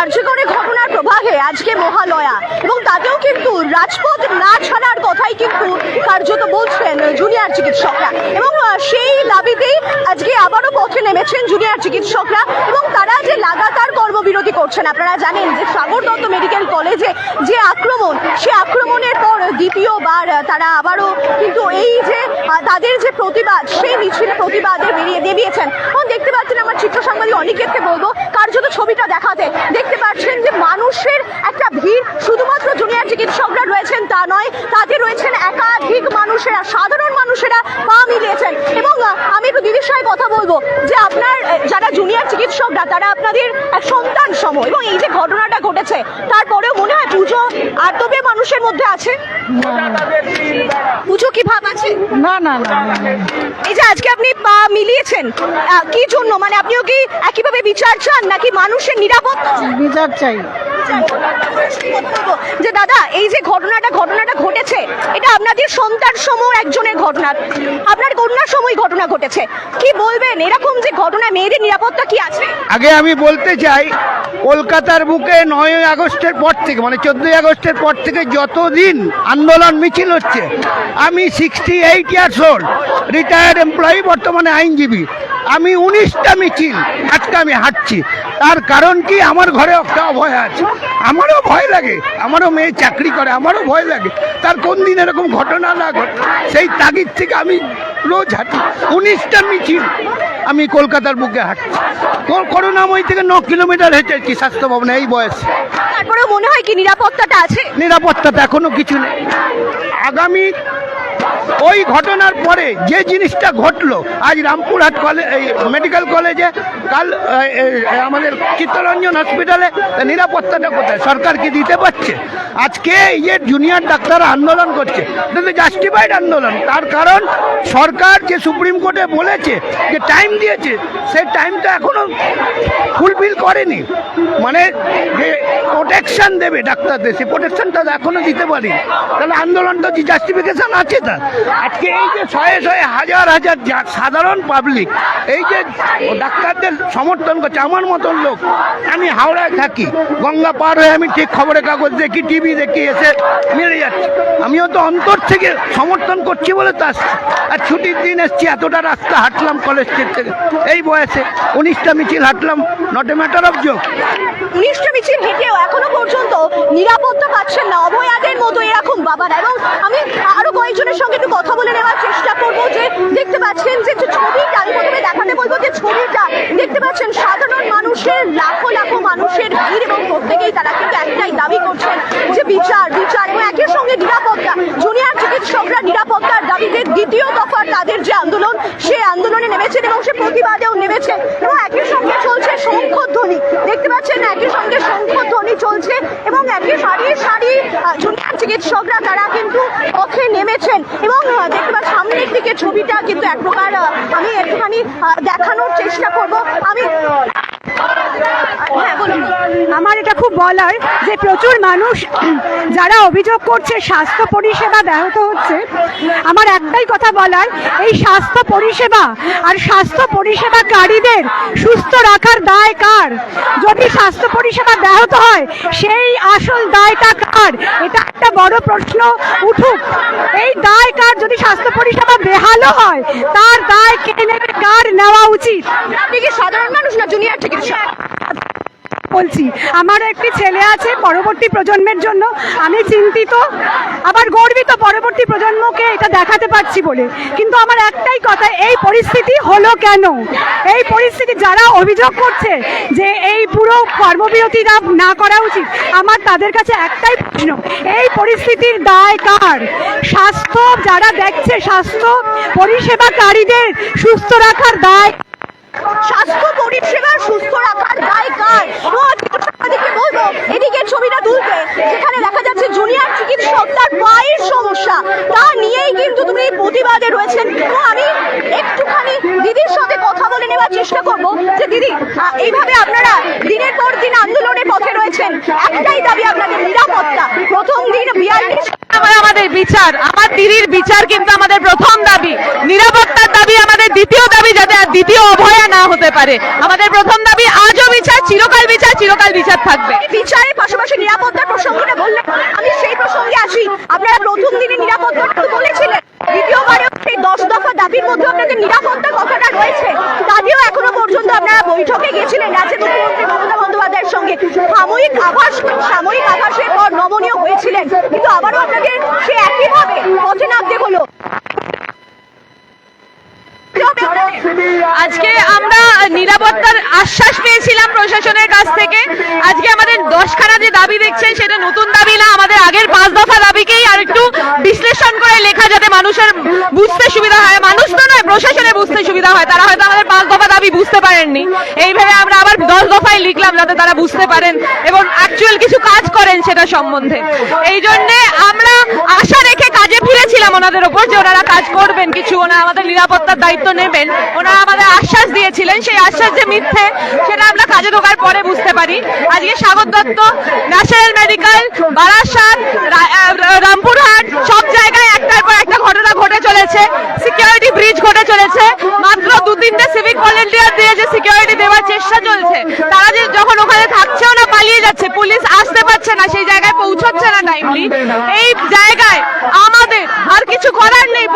আর্যকরে ঘটনার প্রভাবে আজকে মহালয়া। এবং তাতেও কিন্তু রাজপথ না ছাড়ার কথাই কিন্তু কার্যত বলছেন জুনিয়র চিকিৎসকরা। এবং সেই দাবিতেই আজকে আবারও পথে নেমেছেন জুনিয়র চিকিৎসকরা। এবং তারা যে লাগাতার কর্মবিরতি করছেন, আপনারা জানেন যে সাগর দত্ত মেডিকেল কলেজে যে আক্রমণ, সে আক্রমণের পর দ্বিতীয়বার তারা আবারও কিন্তু এই যে তাদের যে প্রতিবাদ, সেই মিছিল প্রতিবাদে বেরিয়ে দিয়ে দিয়েছেন এবং দেখতে পাচ্ছেন আমার চিত্র সাংবাদিক অনিকেতকে বলব, কার্যত ছবিটা দেখাতে। দেখতে পাচ্ছেন যে মানুষের একটা ভিড়, শুধুমাত্র জুনিয়র চিকিৎসকরা রয়েছেন তা নয়, তাতে রয়েছেন একাধিক মানুষেরা, সাধারণ মানুষেরা পা মিলিয়েছেন। এবং আমি একটু দিদির সঙ্গে কথা বলব, যে আপনার যারা জুনিয়র চিকিৎসকরা, তারা আপনাদের এক সন্তান সম। এবং এই যে ঘটনাটা ঘটেছে, তারপরেও মনে হয় পুজো মানুষের মধ্যে আছে? পুজো কি ভাব আছে? না না না। এই যে আজকে আপনি পা মিলিয়েছেন কি জন্য? মানে আপনিও কি একইভাবে বিচার চান নাকি মানুষের নিরাপত্তা? বিচার চাই। যে দাদা এই যে ঘটনাটা ঘটনাটা ঘটেছে এটা আপনাদের সন্তান সময় একজনের ঘটনা। আপনার কন্যার সময় ঘটনা ঘটেছে। কি বলবেন? এরকম যে ঘটনা মেয়েদের নিরাপত্তা কি আছে? আগে আমি বলতে চাই কলকাতার বুকে নয় আগস্টের পর থেকে মানে চোদ্দই আগস্টের পর থেকে যতদিন আন্দোলন মিছিল হচ্ছে, আমি sixty eight years old retired employee বর্তমানে আইনজীবী। আমি উনিশটা মিছিল, আজকে আমি হাঁটছি। তার কারণ কি? আমার ঘরে একটা ভয় আছে। আমারও ভয় লাগে। আমারও মেয়ে চাকরি করে, আমারও ভয় লাগে। তার কোন দিন এরকম ঘটনা না ঘটে, সেই তাগিদ থেকে আমি রোজ হাঁটি। উনিশটা মিছিল আমি কলকাতার বুকে হাঁটছি। করুণাময়ী থেকে ন কিলোমিটার হেঁটেছি স্বাস্থ্য ভবনে এই বয়স। তারপরে মনে হয় কি নিরাপত্তাটা আছে? নিরাপত্তাটা এখনও কিছু নেই। আগামী ওই ঘটনার পরে যে জিনিসটা ঘটলো, আজ রামপুরহাট কলেজ মেডিকেল কলেজে, কাল আমাদের চিত্তরঞ্জন হসপিটালে নিরাপত্তাটা কোথায়? সরকার কি দিতে পারছে? আজকে এই যে জুনিয়র ডাক্তার আন্দোলন করছে, এটা জাস্টিফাইড আন্দোলন। তার কারণ সরকার যে সুপ্রিম কোর্টে বলেছে, যে টাইম দিয়েছে, সেই টাইমটা এখনও ফুলফিল করেনি। মানে যে প্রোটেকশন দেবে ডাক্তারদের, সেই প্রোটেকশনটা এখনও দিতে পারি তাহলে আন্দোলনটা যে জাস্টিফিকেশন আছে তার। আজকে এই যে শয়ে শয়ে হাজার হাজার সাধারণ পাবলিক এই যে ডাক্তারদের সমর্থন করছে, আমার মতন লোক। আমি হাওড়ায় থাকি, গঙ্গা পার হয়ে আমি ঠিক খবরের কাগজ দেখি টিভি দেখি, এসে মিলে যাচ্ছি। আমিও তো অন্তর থেকে সমর্থন করছি বলে তো আসছি। আর ছুটির দিন এসছি, এতটা রাস্তা হাঁটলাম কলেজ স্ট্রিট থেকে। এই বয়সে উনিশটা মিছিল হাঁটলাম not a matter of joke উনিশটা মিছিল হেঁটেও এখনও পর্যন্ত নিরাপত্তা পাচ্ছেন না। অভয়াদের মতো এরকম বাবারা। এবং আমি আরও কয়েকজনের সঙ্গে একটু কথা বলে নেওয়ার চেষ্টা করব যে দেখতে পাচ্ছেন যে যে ছবিটা আমি প্রথমে দেখাতে বলব যে ছবিটা দেখতে পাচ্ছেন সাধারণ মানুষের লাখো লাখো মানুষের ভিড় এবং প্রত্যেকেই তারা কিন্তু একটাই দাবি করছেন যে বিচার বিচার এবং একই সঙ্গে নিরাপত্তা জুনিয়র চিকিৎসকরা নিরাপত্তার দাবিতে দ্বিতীয় দফার তাদের যে আন্দোলন সেই আন্দোলনে নেমেছেন এবং সে প্রতিবাদেও নেমেছেন এবং একই সঙ্গে চলছে শঙ্খধ্বনি। দেখতে পাচ্ছেন একই সঙ্গে শঙ্খধ্বনি চলছে এবং একই সারি সারি চিকিৎসকরা তারা কিন্তু পথে নেমেছেন এবং দেখতে সামনের দিকে ছবিটা কিন্তু এক প্রকার আমি একটুখানি দেখানোর চেষ্টা করব। আমি হ্যাঁ আমার এটা খুব বলার যে প্রচুর মানুষ যারা অভিযোগ করছে স্বাস্থ্য পরিষেবা ব্যাহত হচ্ছে। আমার একটাই কথা বলার, এই স্বাস্থ্য পরিষেবা আর স্বাস্থ্য পরিষেবাকারীদের সুস্থ রাখার দায় কার? যদি স্বাস্থ্য পরিষেবা ব্যাহত হয়, সেই আসল দায়টা কার? এটা একটা বড় প্রশ্ন, উঠুক। এই দায় কার? যদি স্বাস্থ্য পরিষেবা বেহালো হয়, তার দায় কে নেবে? কার নেওয়া উচিত? আপনি কি সাধারণ মানুষ না জুনিয়র চিকিৎসক? বলছি, আমার একটি ছেলে আছে পরবর্তী প্রজন্মের জন্য। আমি চিন্তিত, আবার গর্বিত পরবর্তী প্রজন্মকে এটা দেখাতে পারছি বলে। কিন্তু আমার একটাই কথা, এই পরিস্থিতি হলো কেন? এই পরিস্থিতি যারা অভিযোগ করছে যে এই পুরো কর্মবিরতি না করা উচিত, আমার তাদের কাছে একটাই প্রশ্ন, এই পরিস্থিতির দায় কার? স্বাস্থ্য যারা দেখছে, স্বাস্থ্য পরিষেবাকারীদের সুস্থ রাখার দায় স্বাস্থ্য পরিষেবা সুস্থ রাখার দায় কার? এবং বলব, এদিকে ছবিটা তুলতে, যেখানে দেখা যাচ্ছে জুনিয়র চিকিৎসক তার পায়ের সমস্যা। তা নিয়েই কিন্তু তুমি প্রতিবাদে রয়েছেন। আমি একটুখানি দিদির সাথে কথা বলে নেওয়ার চেষ্টা করব যে, দিদি এইভাবে আপনারা দিনের পর দিন আন্দোলনের পথে রয়েছেন। একটাই দাবি আপনাদের, নিরাপত্তা। প্রথম দিন বিয়াল্লিশ আমাদের বিচার, আমার দিদির বিচার কিন্তু আমাদের প্রথম দাবি। নিরাপত্তার দাবি আমাদের দ্বিতীয় দাবি যাতে দ্বিতীয় পারে। আমাদের প্রথম দাবি আজও বিচার চিরকাল বিচার চিরকাল বিচার থাকবে। বিচারের পাশাপাশি নিরাপত্তার প্রসঙ্গটা বললেন আমি সেই প্রসঙ্গে আসি। আপনারা প্রথম দিনে নিরাপত্তার কথা বলেছিলেন। দ্বিতীয়বারে সেই দশ দফা দাবির মধ্যে আপনাদের নিরাপত্তার কথাটা রয়েছে। তাতেও এখনও পর্যন্ত আপনারা বৈঠকে গিয়েছিলেন রাজ্যের মুখ্যমন্ত্রী মমতা বন্দ্যোপাধ্যায়ের সঙ্গে। সাময়িক আভাস সাময়িক আভাসের পর নমনীয় হয়েছিলেন। কিন্তু আবারও আপনাদের সে একইভাবে পথে নামতে হলো। আজকে নিরাপত্তার আশ্বাস পেয়েছিলাম প্রশাসনের কাছ থেকে। আজকে আমাদের দশখানা যে দাবি দেখছেন, সেটা নতুন দাবি না, আমাদের আগের পাঁচ দফা দাবিকেই আর একটু বিশ্লেষণ করে লেখা যাতে মানুষের বুঝতে সুবিধা হয়। মানুষ তো নয় প্রশাসনের বুঝতে সুবিধা হয়। তারা হয়তো আমাদের পাঁচ দফা দাবি বুঝতে পারেননি। এইভাবে আমরা আবার দশ দফায় লিখলাম যাতে তারা বুঝতে পারেন এবং অ্যাকচুয়াল কিছু কাজ করেন সেটা সম্বন্ধে। এই জন্যে আমরা আশা রেখে কাজে ফিরেছিলাম ওনাদের ওপর যে ওনারা কাজ করবেন কিছু ওনারা আমাদের নিরাপত্তার দায়িত্ব নেবেন। ওনারা আমাদের আশ্বাস দিয়েছিলেন, সেই আশ্বাস যে মিথ্যে, সেটা আমরা কাজে ঢোকার পরে বুঝতে পারি। আজকে স্বাগত দত্ত, ন্যাশনাল মেডিকেল, বারাসাত রামপুরহাট, সব জায়গায় একটার পর একটা ঘটনা ঘটে চলেছে। সিকিউরিটি ব্রিজ ঘটে চলেছে। মাত্র দু তিনটে সিভিক ভলেন্টিয়ার দিয়ে যে সিকিউরিটি দেওয়ার চেষ্টা চলছে, তারা যে যখন ওখানে থাকছেও না, পালিয়ে যাচ্ছে, পুলিশ আসতে পারছে না, সেই জায়গায় পৌঁছচ্ছে না টাইমলি এই জায়গায় আমাদের আর কিছু করার নেই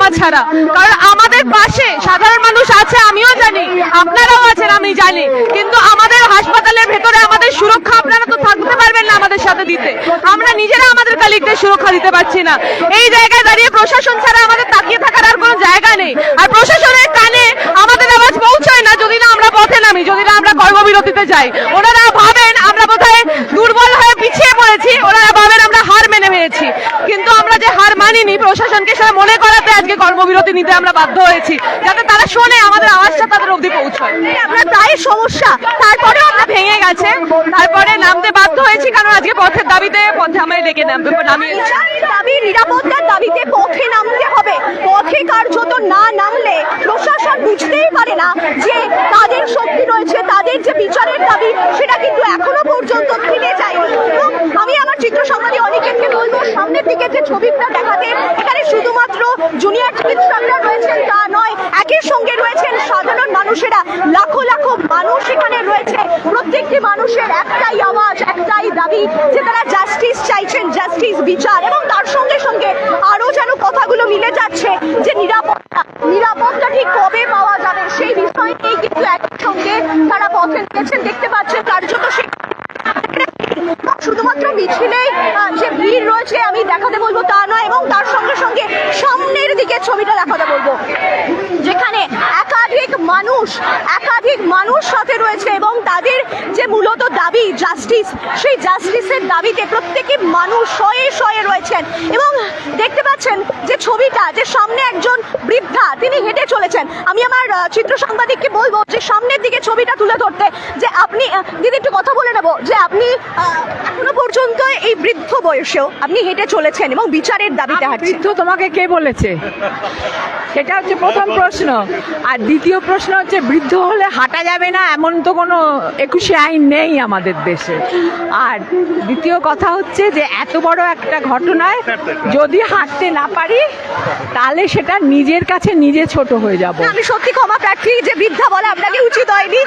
নামা ছাড়া। কারণ আমাদের পাশে সাধারণ মানুষ আছে, আমিও জানি, আপনারাও আছেন, আমি জানি। কিন্তু আমাদের হাসপাতালের ভেতরে আমাদের সুরক্ষা আপনারা তো থাকতে পারবেন না আমাদের সাথে দিতে। আমরা নিজেরা আমাদের কালিকদের সুরক্ষা দিতে পারছি না। এই জায়গায় দাঁড়িয়ে প্রশাসন ছাড়া আমাদের তাকিয়ে থাকার আর কোনো জায়গা নেই। আর প্রশাসনের কানে আমাদের আওয়াজ পৌঁছায় না যদি না আমরা পথে নামি, যদি না আমরা কর্মবিরতিতে যাই। ওনারা ভাবেন আমরা বোধহয় দুর্বল হয়ে পিছিয়ে পড়েছি ওনারা ভাবেন আমরা হার মেনে নিয়েছি কিন্তু আমরা মানিনি প্রশাসনকে সেটা মনে করাতে আজকে কর্মবিরতি নিতে আমরা বাধ্য হয়েছি, যাতে তারা শোনে আমাদের আওয়াজটা তাদের অবধি পৌঁছয়। আপনার প্রায় সমস্যা, তারপরেও আমরা ভেঙে গেছে, তারপরে নামতে বাধ্য হয়েছি কারণ আজকে পথের দাবিতে পথে আমায় ডেকে বিচারের দাবি নিরাপত্তার দাবিতে পথে নামতে হবে। পথে কার্যত না নামলে প্রশাসন বুঝতেই পারে না যে তাদের শক্তি রয়েছে তাদের যে বিচারের দাবি সেটা কিন্তু এখনও পর্যন্ত ফিরে যায়নি। আমি আমার চিত্র সংবাদী অনিকেতকে বলব সামনের দিকে যে ছবিটা দেখাতে এখানে শুধুমাত্র জুনিয়র চিকিৎসকরা রয়েছেন তা নয় একই সঙ্গে রয়েছেন সাধারণ মানুষেরা। লাখো লাখো মানুষ এখানে রয়েছে। প্রত্যেকটি মানুষের একটাই আওয়াজ একটাই দাবি যে তারা জাস্টিস চাইছেন জাস্টিস বিচার। এবং তার সঙ্গে সঙ্গে আরও যেন কথাগুলো মিলে যাচ্ছে যে নিরাপত্তা নিরাপত্তা ঠিক কবে পাওয়া যাবে সেই বিষয় নিয়েই কিন্তু একই সঙ্গে তারা পথে নেমেছেন। দেখতে পাচ্ছেন কার্যত সে শুধুমাত্র মিছিলেই আহ, যে ভিড় রয়েছে আমি দেখাতে বলব তা নয় এবং তার সঙ্গে সঙ্গে সামনের দিকে ছবিটা দেখাতে বলব। যেখানে মানুষ একাধিক মানুষ সাথে রয়েছে এবং তাদের যে মূলত দাবি জাস্টিস সেই জাস্টিসের দাবিতে প্রত্যেকে মানুষ শয়ে শয়ে রয়েছেন এবং দেখতে পাচ্ছেন যে ছবিটা যে সামনে একজন বৃদ্ধা তিনি হেঁটে চলেছেন। আমি আমার চিত্র সাংবাদিককে বলব যে সামনের দিকে ছবিটা তুলে ধরতে যে আপনি দিদি একটু কথা বলে নেব যে আপনি আহ, এখনও পর্যন্ত এই বৃদ্ধ বয়সেও আপনি হেঁটে চলেছেন এবং বিচারের দাবিতে হাঁটছেন। বৃদ্ধ তোমাকে কে বলেছে? সেটা হচ্ছে প্রথম প্রশ্ন। আর দ্বিতীয় প্রশ্ন হচ্ছে, বৃদ্ধ হলে হাঁটা যাবে না? এমন তো কোনো একুশে আইন নেই আমাদের দেশে। আর দ্বিতীয় কথা হচ্ছে যে, এত বড় একটা ঘটনায় যদি হাঁটতে না পারি, তাহলে সেটা নিজের কাছে নিজে ছোট হয়ে যাব। আমি সত্যি ক্ষমা প্রার্থী যে বৃদ্ধা বলা আপনাকে উচিত হয়নি,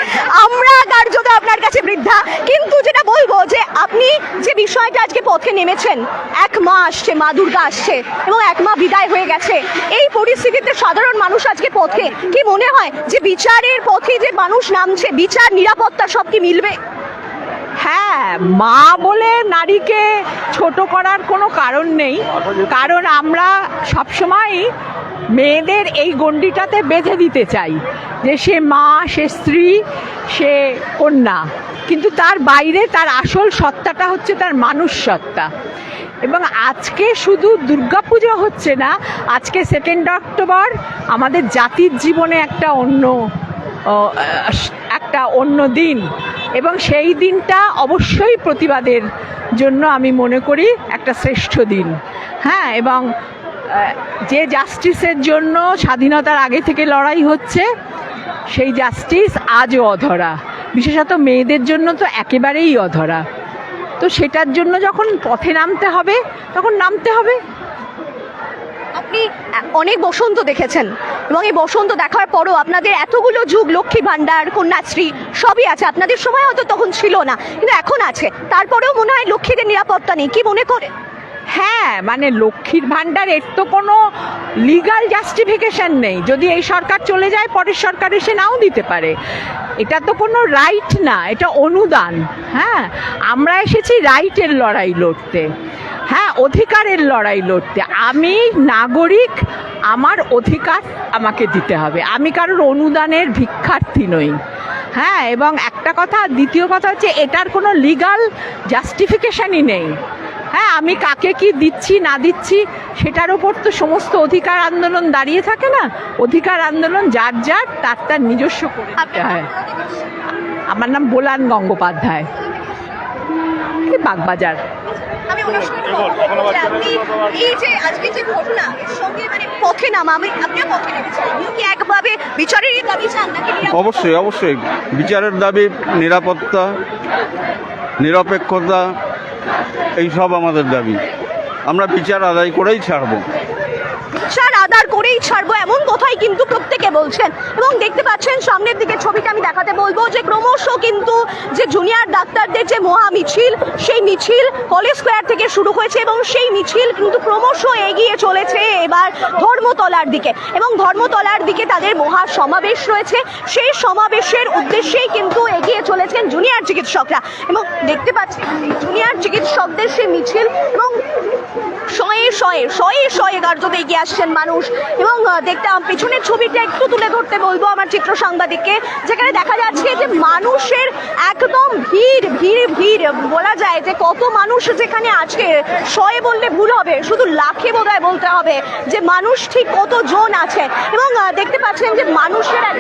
আমরা কার্যত আপনার কাছে বৃদ্ধা। কিন্তু যেটা বলব যে, আপনি যে বিষয়টা আজকে পথে নেমেছেন, এক মা আসছে, মা দুর্গা আসছে, এবং এক মা বিদায় হয়ে গেছে, এই পরিস্থিতিতে সাধারণ মানুষ আজকে পথে কি মনে হয় যে বিচারের পথে যে মানুষ নামছে, বিচার নিরাপত্তা সব কি মিলবে? হ্যাঁ মা বলে নারীকে ছোট করার কোনো কারণ নেই। কারণ আমরা সবসময় মেয়েদের এই গণ্ডিটাতে বেঁধে দিতে চাই যে সে মা, সে স্ত্রী, সে কন্যা। কিন্তু তার বাইরে তার আসল সত্তাটা হচ্ছে তার মানুষ সত্তা। এবং আজকে শুধু দুর্গাপুজো হচ্ছে না, আজকে সেকেন্ড অক্টোবর আমাদের জাতির জীবনে একটা অন্য একটা অন্য দিন। এবং সেই দিনটা অবশ্যই প্রতিবাদের জন্য আমি মনে করি একটা শ্রেষ্ঠ দিন। হ্যাঁ এবং যে জাস্টিসের জন্য স্বাধীনতার আগে থেকে লড়াই হচ্ছে, সেই জাস্টিস আজও অধরা। বিশেষত মেয়েদের জন্য তো একেবারেই অধরা। তো সেটার জন্য যখন পথে নামতে হবে, তখন নামতে হবে। আপনি অনেক বসন্ত দেখেছেন, এবং এই বসন্ত দেখার পরও আপনাদের এতগুলো যুগ, লক্ষ্মী ভাণ্ডার, কন্যাশ্রী, সবই আছে। আপনাদের সময় হয়তো তখন ছিল না, কিন্তু এখন আছে। তারপরেও মনে হয় লক্ষ্মীদের নিরাপত্তা নেই, কি মনে করে? হ্যাঁ মানে লক্ষ্মীর ভাণ্ডার, এর তো কোনো লিগাল জাস্টিফিকেশন নেই। যদি এই সরকার চলে যায়, পরের সরকার এসে নাও দিতে পারে। এটা তো কোনো রাইট না, এটা অনুদান। হ্যাঁ আমরা এসেছি রাইটের লড়াই লড়তে। হ্যাঁ অধিকারের লড়াই লড়তে। আমি নাগরিক, আমার অধিকার আমাকে দিতে হবে। আমি কারোর অনুদানের ভিক্ষার্থী নই। হ্যাঁ এবং একটা কথা, দ্বিতীয় কথা হচ্ছে, এটার কোনো লিগাল জাস্টিফিকেশানই নেই। হ্যাঁ আমি কাকে কি দিচ্ছি না দিচ্ছি সেটার ওপর তো সমস্ত অধিকার আন্দোলন দাঁড়িয়ে থাকে না। অধিকার আন্দোলন যার যার তার তার নিজস্ব করে হয়। আমার নাম বোলান গঙ্গোপাধ্যায়। বাগবাজার। মানে? অবশ্যই অবশ্যই। বিচারের দাবি নিরাপত্তা নিরপেক্ষতা এই সব আমাদের দাবি। আমরা বিচার আদায় করেই ছাড়বো। বিচার আদায় করেই ছাড়বো, এমন কথাই কিন্তু প্রত্যেকে বলছেন। এবং দেখতে পাচ্ছেন, সামনের দিকে ছবিটা আমি দেখাতে বলব যে ক্রমশ কিন্তু যে জুনিয়র ডাক্তারদের যে মহা মিছিল, সেই মিছিল কলেজ স্কোয়ার থেকে শুরু হয়েছে এবং সেই মিছিল কিন্তু ক্রমশ এগিয়ে চলেছে এবার ধর্মতলার দিকে। এবং ধর্মতলার দিকে তাদের মহা সমাবেশ রয়েছে। সেই সমাবেশের উদ্দেশ্যেই কিন্তু এগিয়ে চলেছেন জুনিয়র চিকিৎসকরা। এবং দেখতে পাচ্ছেন জুনিয়র চিকিৎসকদের সেই মিছিল এবং শয়ে শয়ে শয়ে কার্যত এগিয়ে আসছেন মানুষ। এবং আহ, দেখতে পিছনের ছবিটা একটু তুলে ধরতে বলব আমার চিত্র সাংবাদিককে যেখানে দেখা যাচ্ছে যে মানুষের একদম ভিড় ভিড় ভিড় বলা যায় যে কত মানুষ যেখানে আছে। শয়ে বললে ভুল হবে শুধু লাখে বোধহয় বলতে হবে যে মানুষ ঠিক কতজন আছে। এবং দেখতে পাচ্ছেন যে মানুষের এক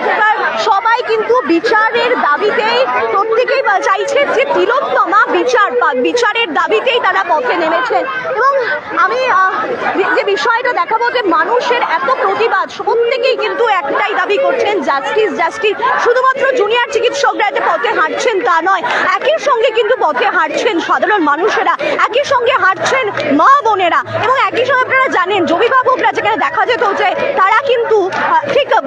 সবাই কিন্তু বিচারের দাবিতেই প্রত্যেকেই চাইছে যে তিলোত্তমা বিচার বিচারের দাবিতেই তারা পথে নেমেছেন। এবং আমি যে বিষয়টা দেখাবো যে মানুষের এত প্রতিবাদ, প্রত্যেকেই কিন্তু একটাই দাবি করছেন জাস্টিস জাস্টিস শুধুমাত্র জুনিয়র চিকিৎসকরা যে পথে হাঁটছেন তা নয়, একই সঙ্গে কিন্তু পথে হাঁটছেন সাধারণ মানুষেরা, একই সঙ্গে হাঁটছেন মা বোনেরা। এবং একই সঙ্গে আপনারা জানেন অভিভাবকরা যেখানে দেখা যেত যে তারা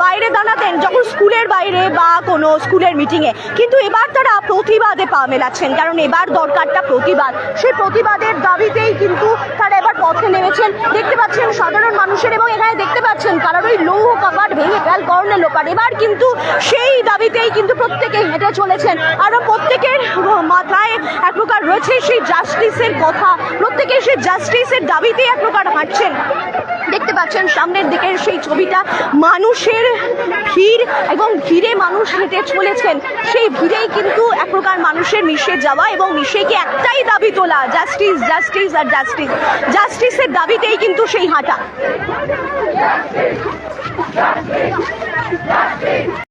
বাইরে দাঁড়াতেন যখন স্কুলের বাইরে বা কোনো স্কুলের মিটিংয়ে। কিন্তু এবার তারা প্রতিবাদে পা মেলাচ্ছেন, কারণ এবার দরকারটা প্রতিবাদ। সেই প্রতিবাদের দাবিতেই কিন্তু তারা এবার পথে নেমেছেন। দেখতে পাচ্ছেন সাধারণ মানুষের এবং এখানে দেখতে পাচ্ছেন কারণ ওই লৌহ কাপাট ভেঙে ফেল কর্ণের লোপাট এবার কিন্তু সেই দাবিতেই কিন্তু প্রত্যেকেই হেঁটে চলেছেন। আর প্রত্যেকের মাথায় এক প্রকার রয়েছে সেই জাস্টিসের কথা। প্রত্যেকে সেই জাস্টিসের দাবিতেই এক প্রকার হাঁটছেন। পাচ্ছেন। সামনের দিকের সেই ছবিটা মানুষের ভিড় এবং ভিড়ে মানুষ হেঁটে চলেছেন। সেই ভিড়েই কিন্তু এক প্রকার মানুষের মিশে যাওয়া এবং মিশে গিয়ে একটাই দাবি তোলা জাস্টিস জাস্টিস আর জাস্টিস জাস্টিসের দাবিতেই কিন্তু সেই হাঁটা।